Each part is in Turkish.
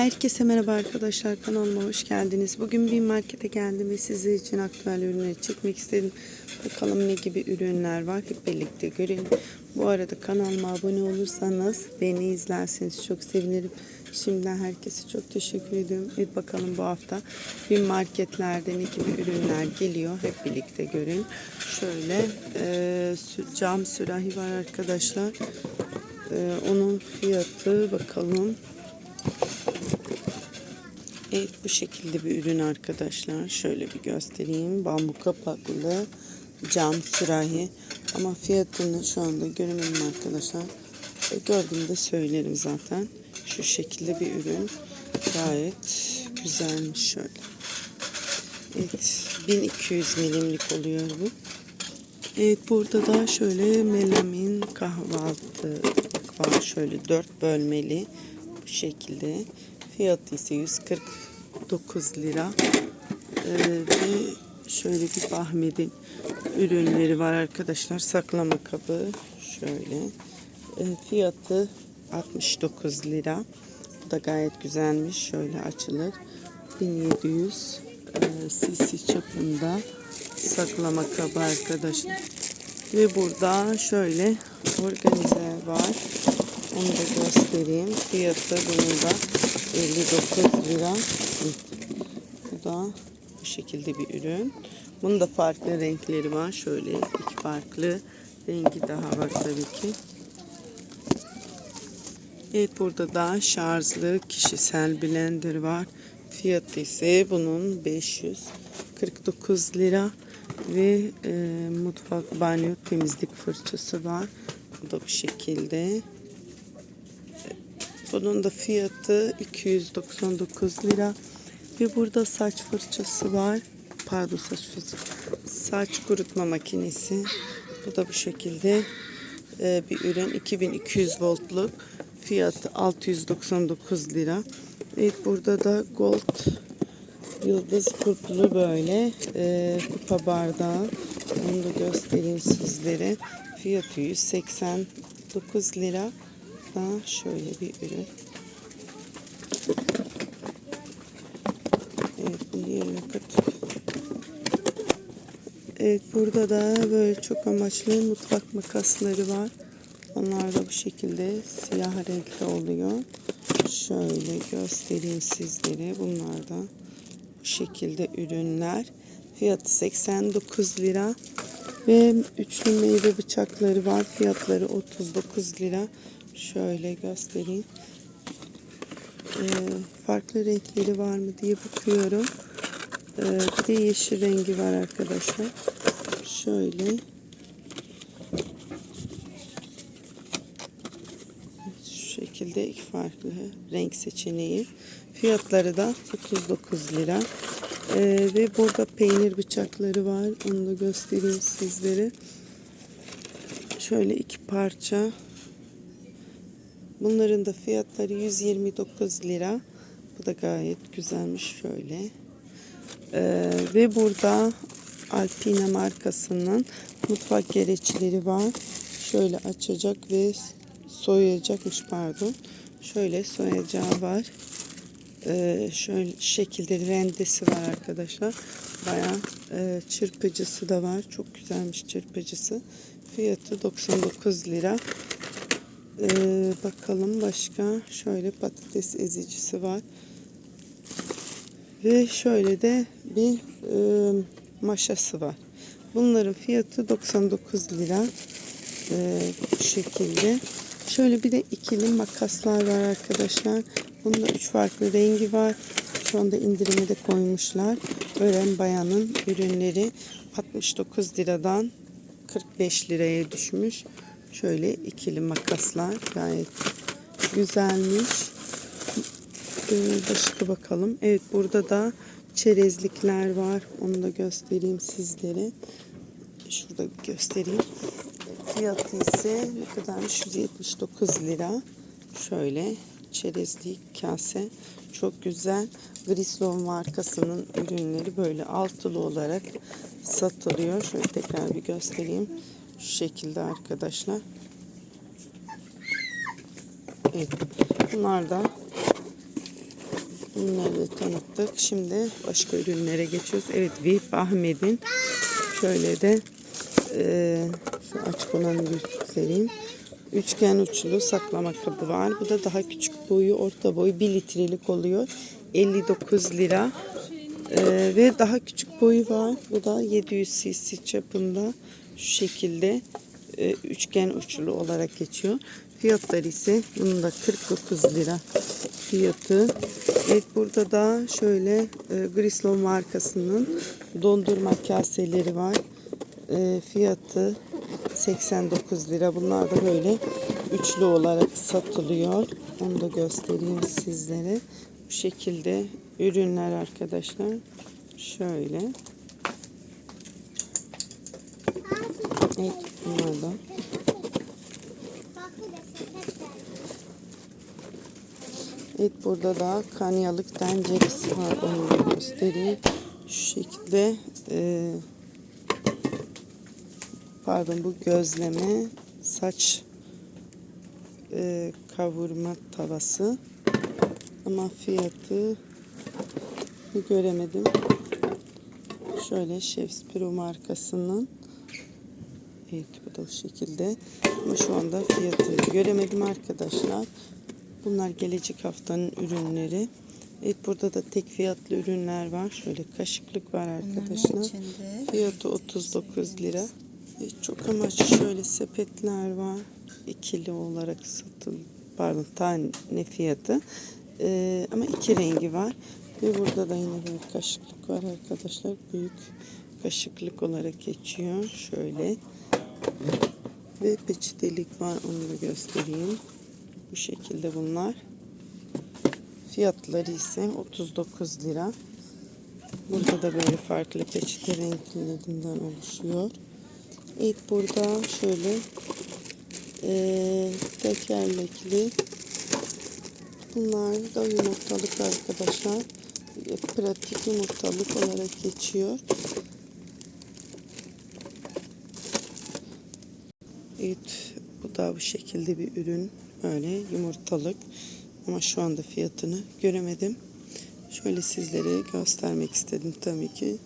Herkese merhaba arkadaşlar kanalıma hoş geldiniz. Bugün bir markete geldim ve sizler için aktüel ürünleri çekmek istedim. Bakalım ne gibi ürünler var hep birlikte görelim. Bu arada kanalıma abone olursanız beni izlerseniz çok sevinirim. Şimdiden herkese çok teşekkür ediyorum. Evet bakalım bu hafta bir marketlerde ne gibi ürünler geliyor hep birlikte görelim. Şöyle e, cam sürahi var arkadaşlar. E, onun fiyatı bakalım. Evet bu şekilde bir ürün arkadaşlar. Şöyle bir göstereyim. Bambu kapaklı cam sürahi. Ama fiyatını şu anda göremedim arkadaşlar. E, Gördüğümde söylerim zaten. Şu şekilde bir ürün. Gayet güzelmiş şöyle. Evet 1200 milimlik oluyor bu. Evet burada da şöyle melamin kahvaltı var. Şöyle 4 bölmeli bu şekilde. Fiyatı ise 149 lira. Ee, ve şöyle bir Bahmet'in ürünleri var arkadaşlar. Saklama kabı şöyle. Ee, fiyatı 69 lira. Bu da gayet güzelmiş. Şöyle açılır. 1700 e, cc çapında saklama kabı arkadaşlar. Ve burada şöyle organize var. Onu da göstereyim. Fiyatı bunun da 59 lira. Bu da bu şekilde bir ürün. Bunun da farklı renkleri var. Şöyle iki farklı rengi daha var tabii ki. Evet burada da şarjlı kişisel blender var. Fiyatı ise bunun 549 lira ve e, mutfak banyo temizlik fırçası var. Bu da bu şekilde. Bunun da fiyatı 299 lira. Ve burada saç fırçası var. Pardon saç fırçası. Saç kurutma makinesi. Bu da bu şekilde e, bir ürün. 2200 voltluk. Fiyatı 699 lira. Evet burada da gold yıldız kurtlu böyle e, kupa bardağı. Onu da göstereyim sizlere. Fiyatı 189 lira. Daha şöyle bir ürün. Evet bu 20 kutu. Evet burada da böyle çok amaçlı mutfak makasları var. Onlar da bu şekilde siyah renkli oluyor. Şöyle göstereyim sizlere. Bunlar da bu şekilde ürünler. Fiyatı 89 lira. Ve üçlü meyve bıçakları var. Fiyatları 39 lira. Şöyle göstereyim. Ee, farklı renkleri var mı diye bakıyorum. Ee, bir de yeşil rengi var arkadaşlar. Şöyle. Şu şekilde iki farklı renk seçeneği. Fiyatları da 39 lira. Ee, ve burada peynir bıçakları var. Onu da göstereyim sizlere. Şöyle iki parça. Bunların da fiyatları 129 lira. Bu da gayet güzelmiş şöyle. Ee, ve burada Alpina markasının mutfak gereçleri var. Şöyle açacak ve soyacakmış pardon. Şöyle soyacağı var. Ee, şöyle şekilde rendesi var arkadaşlar. Bayağı e, çırpıcısı da var. Çok güzelmiş çırpıcısı. Fiyatı 99 lira. Ee, bakalım başka. Şöyle patates ezicisi var. Ve şöyle de bir e, maşası var. Bunların fiyatı 99 lira. Ee, bu şekilde. Şöyle bir de ikili makaslar var arkadaşlar. Bunda üç farklı rengi var. Şu anda indirime de koymuşlar. Öğren bayanın ürünleri 69 liradan 45 liraya düşmüş. Şöyle ikili makaslar gayet güzelmiş. Ee, başka bakalım. Evet burada da çerezlikler var. Onu da göstereyim sizlere. Şurada göstereyim. Fiyatı ise ne kadarmış? 179 lira. Şöyle çerezlik kase. Çok güzel. Grislov markasının ürünleri böyle altılı olarak satılıyor. Şöyle tekrar bir göstereyim. Şu şekilde arkadaşlar. Evet. Bunlar da Bunları da tanıttık. Şimdi başka ürünlere geçiyoruz. Evet Vip Ahmet'in şöyle de e, şu açık olanı göstereyim. Üçgen uçlu saklama kabı var. Bu da daha küçük boyu, orta boyu 1 litrelik oluyor. 59 lira. E, ve daha küçük boyu var. Bu da 700 cc çapında şu şekilde e, üçgen uçlu olarak geçiyor. Fiyatları ise bunun da 49 lira fiyatı. Evet burada da şöyle e, Grislov markasının dondurma kaseleri var. E, fiyatı 89 lira. Bunlar da böyle üçlü olarak satılıyor. Onu da göstereyim sizlere. Bu şekilde ürünler arkadaşlar. Şöyle. Evet bunlar da. Evet burada da kanyalık tenceresi var. Onu göstereyim. Şu şekilde e, pardon bu gözleme saç e, kavurma tavası ama fiyatı göremedim. Şöyle Chef's Pro markasının Evet bu da bu şekilde. Ama şu anda fiyatını göremedim arkadaşlar. Bunlar gelecek haftanın ürünleri. Evet burada da tek fiyatlı ürünler var. Şöyle kaşıklık var arkadaşlar. Fiyatı 39 lira. Evet, çok amaçlı şöyle sepetler var. İkili olarak satıl pardon tane fiyatı. Ee, ama iki rengi var. Ve burada da yine böyle kaşıklık var arkadaşlar. Büyük kaşıklık olarak geçiyor. Şöyle. Ve peçetelik var. Onu da göstereyim. Bu şekilde bunlar. Fiyatları ise 39 lira. Burada da böyle farklı peçete renklerinden oluşuyor. Evet burada şöyle eee tekerlekli bunlar da yumurtalık arkadaşlar. E, Pratik yumurtalık olarak geçiyor. Evet bu da bu şekilde bir ürün. Böyle yumurtalık. Ama şu anda fiyatını göremedim. Şöyle sizlere göstermek istedim tabii ki.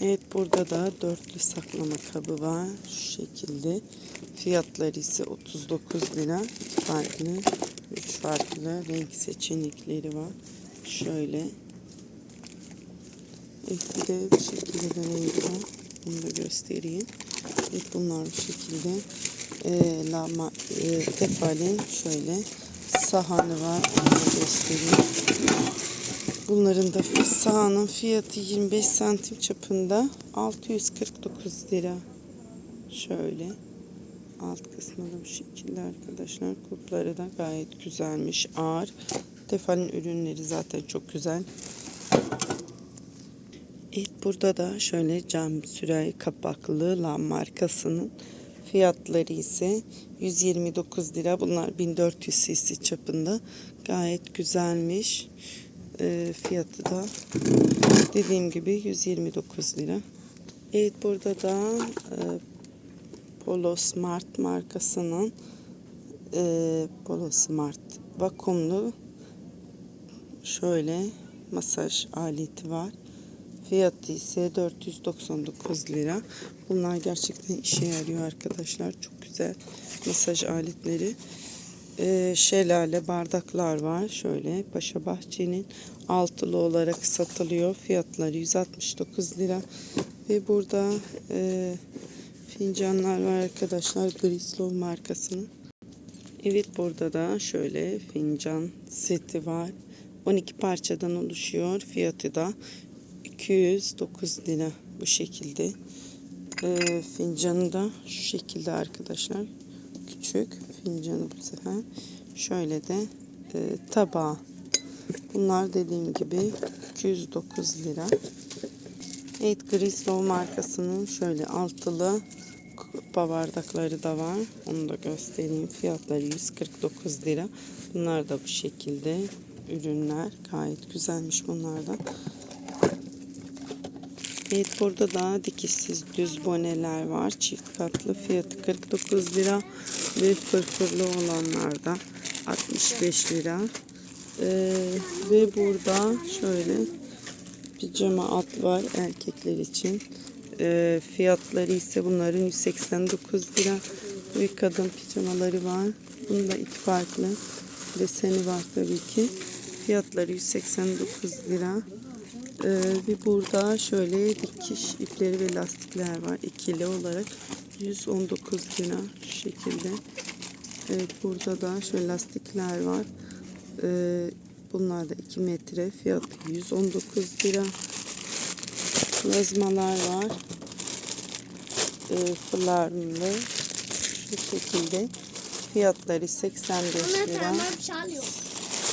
Evet burada da dörtlü saklama kabı var. Şu şekilde. Fiyatları ise 39 lira. İki farklı, üç farklı renk seçenekleri var. Şöyle. Evet bir de bu şekilde de renk var. Bunu da göstereyim. Evet bunlar bu şekilde. Ee, lama, e, tefalin şöyle sahanı var. Onu göstereyim. Bunların da sahanın fiyatı 25 santim çapında 649 lira. Şöyle. Alt kısmı da bu şekilde arkadaşlar. Kulpları da gayet güzelmiş. Ağır. Tefal'in ürünleri zaten çok güzel. Evet burada da şöyle cam sürahi kapaklı Lam markasının fiyatları ise 129 lira. Bunlar 1400 cc çapında. Gayet güzelmiş. Ee, fiyatı da dediğim gibi 129 lira. Evet burada da e, Polo Smart markasının e, Polo Smart vakumlu şöyle masaj aleti var. Fiyatı ise 499 lira. Bunlar gerçekten işe yarıyor arkadaşlar. Çok güzel masaj aletleri. Ee, şelale bardaklar var. Şöyle Paşa Bahçe'nin altılı olarak satılıyor. Fiyatları 169 lira. Ve burada e, fincanlar var arkadaşlar. Grislov markasının. Evet burada da şöyle fincan seti var. 12 parçadan oluşuyor. Fiyatı da 209 lira bu şekilde. Ee, fincanı da şu şekilde arkadaşlar. Küçük fincanı bu sefer. Şöyle de e, tabağı. Bunlar dediğim gibi 209 lira. Evet Grislov markasının şöyle altılı kupa bardakları da var. Onu da göstereyim. Fiyatları 149 lira. Bunlar da bu şekilde ürünler. Gayet güzelmiş bunlardan. Evet burada da dikişsiz düz boneler var. Çift katlı fiyatı 49 lira ve fırfırlı olanlarda 65 lira. Ee, ve burada şöyle pijama alt var erkekler için. Ee, fiyatları ise bunların 189 lira. Ve kadın pijamaları var. Bunda iki farklı deseni var tabii ki. Fiyatları 189 lira. Ee, ve burada şöyle dikiş ipleri ve lastikler var. ikili olarak 119 lira şu şekilde. Evet burada da şöyle lastikler var. Ee, bunlar da 2 metre. Fiyatı 119 lira. Yazmalar var. Ee, flarlı. Şu şekilde. Fiyatları 85 lira.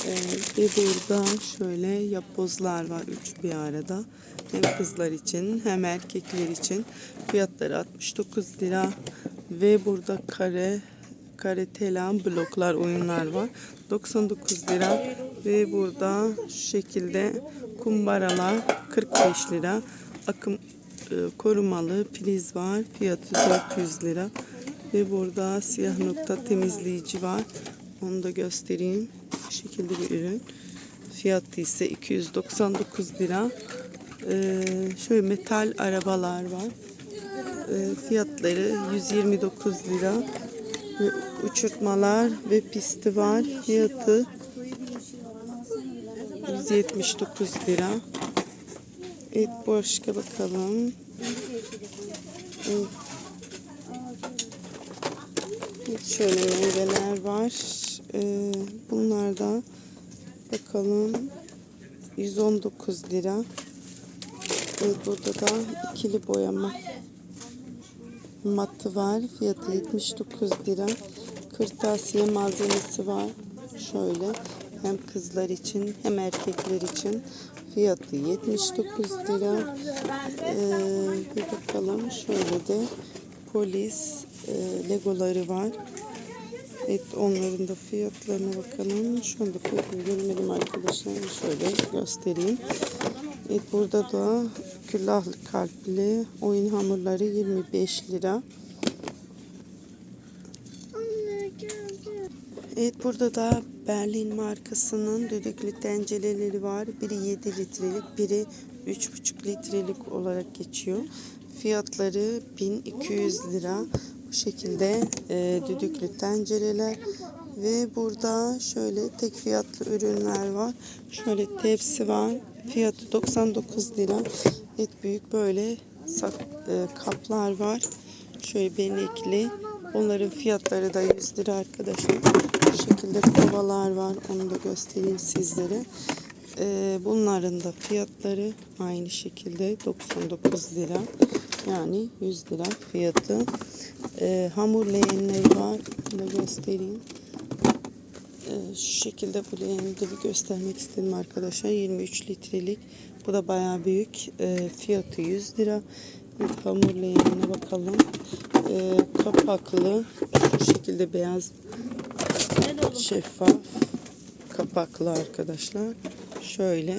Ee, ve burada şöyle yapbozlar var. Üç bir arada. Hem kızlar için hem erkekler için. Fiyatları 69 lira. Ve burada kare kare telan bloklar oyunlar var. 99 lira. Ve burada şu şekilde kumbaralar 45 lira. Akım e, korumalı priz var. Fiyatı 400 lira. Ve burada siyah nokta temizleyici var. Onu da göstereyim. Bu şekilde bir ürün. Fiyatı ise 299 lira. Ee, şöyle metal arabalar var. Ee, fiyatları 129 lira. Ve uçurtmalar ve pisti var. Fiyatı 179 lira. Evet başka bakalım. Evet, şöyle meyveler var. Ee, bunlar da bakalım 119 lira. Evet, burada da ikili boyama matı var. Fiyatı 79 lira. Kırtasiye malzemesi var. Şöyle hem kızlar için hem erkekler için fiyatı 79 lira. Ee, bir bakalım şöyle de polis e, legoları var. Evet onların da fiyatlarına bakalım. Şu anda fiyatını görmedim arkadaşlar. Şöyle göstereyim. Evet burada da küllahlı kalpli oyun hamurları 25 lira. Evet burada da Berlin markasının düdüklü tencereleri var. Biri 7 litrelik, biri 3,5 litrelik olarak geçiyor. Fiyatları 1200 lira. Bu şekilde e, düdüklü tencereler ve burada şöyle tek fiyatlı ürünler var. Şöyle tepsi var. Fiyatı 99 lira. Evet büyük böyle sak, e, kaplar var. Şöyle benekli. Onların fiyatları da 100 lira arkadaşlar. Bu şekilde kovalar var. Onu da göstereyim sizlere. Ee, bunların da fiyatları aynı şekilde 99 lira. Yani 100 lira fiyatı. Ee, hamur leğenleri var. Bunu göstereyim. Ee, şu şekilde bu leğeni de bir göstermek istedim arkadaşlar. 23 litrelik. Bu da bayağı büyük. Ee, fiyatı 100 lira. Bir hamur leğenine bakalım. Ee, kapaklı. Şu şekilde beyaz şeffaf kapaklı arkadaşlar. Şöyle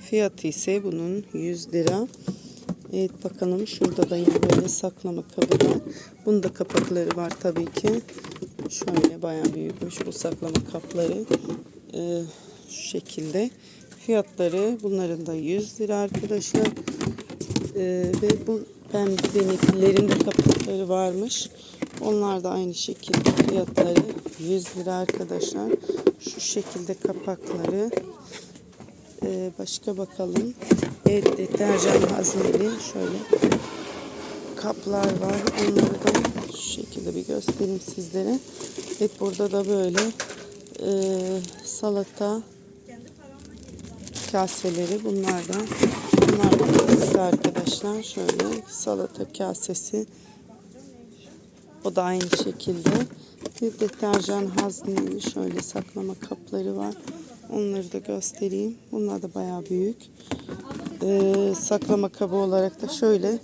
fiyatı ise bunun 100 lira. Evet bakalım şurada da yine böyle saklama kabı var. Bunun da kapakları var tabii ki. Şöyle bayağı büyükmüş bu saklama kapları. Ee, şu şekilde. Fiyatları bunların da 100 lira arkadaşlar. Ee, ve bu pembe beneklilerin de kapakları varmış. Onlar da aynı şekilde fiyatları 100 lira arkadaşlar. Şu şekilde kapakları. Ee, başka bakalım. Evet deterjan hazneli şöyle kaplar var. Onları da şu şekilde bir göstereyim sizlere. Evet burada da böyle e, salata kaseleri bunlardan. Bunlar da arkadaşlar. Şöyle salata kasesi. O da aynı şekilde. Bir deterjan hazneli şöyle saklama kapları var. Onları da göstereyim. Bunlar da bayağı büyük. Ee, saklama kabı olarak da şöyle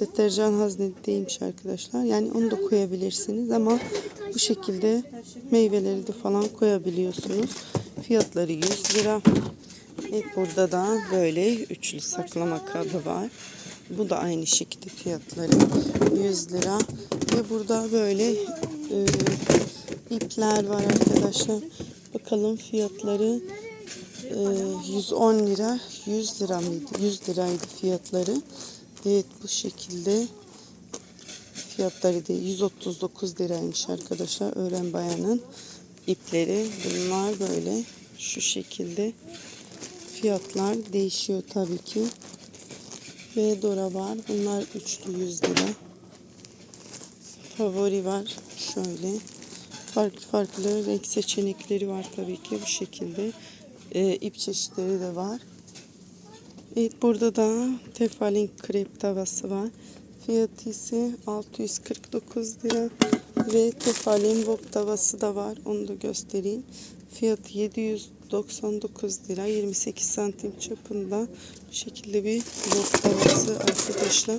deterjan haznedeymiş arkadaşlar. Yani onu da koyabilirsiniz ama bu şekilde meyveleri de falan koyabiliyorsunuz. Fiyatları 100 lira. Evet burada da böyle üçlü saklama kabı var. Bu da aynı şekilde fiyatları 100 lira. Ve burada böyle e, ipler var arkadaşlar. Bakalım fiyatları Ee, 110 lira 100 lira mıydı? 100 liraydı fiyatları. Evet bu şekilde fiyatları da 139 liraymış arkadaşlar. Öğren bayanın ipleri. Bunlar böyle şu şekilde fiyatlar değişiyor tabii ki. Ve Dora var. Bunlar üçlü 100 lira. Favori var. Şöyle. Farklı farklı renk seçenekleri var tabii ki bu şekilde. Ee, ip çeşitleri de var. Evet burada da tefalin krep tavası var. Fiyatı ise 649 lira. Ve tefalin wok tavası da var. Onu da göstereyim. Fiyatı 799 lira. 28 santim çapında bu şekilde bir wok tavası arkadaşlar.